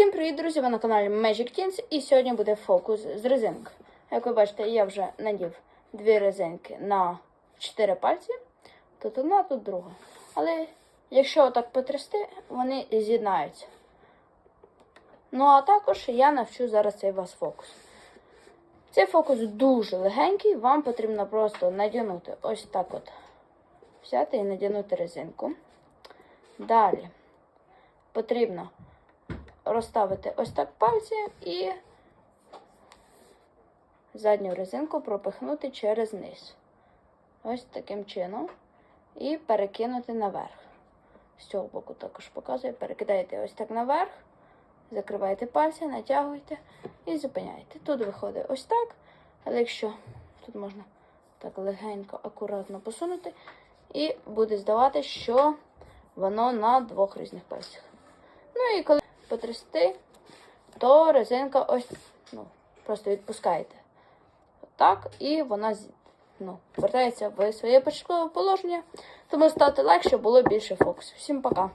Всім привіт, друзі! Ви на каналі Magic Teens і сьогодні буде фокус з резинок. Як ви бачите, я вже надів дві резинки на 4 пальці. Тут одна, тут друга. Але якщо отак потрясти, вони з'єднаються. Ну а також я навчу зараз цей вас фокус. Цей фокус дуже легенький, вам потрібно просто надягнути ось так от. Взяти і надягнути резинку. Далі потрібно розставити ось так пальці і задню резинку пропихнути через низ. Ось таким чином. І перекинути наверх. З цього боку також показую. Перекидаєте ось так наверх, закриваєте пальці, натягуєте і зупиняєте. Тут виходить ось так. Але якщо тут можна так легенько, акуратно посунути, і буде здавати, що воно на двох різних пальцях. Ну і коли потрясти, то резинка ось ну, просто відпускаєте. Так, і вона ну, повертається в своє початкове положення. Тому лайк, щоб було більше фокусу. Всім пока!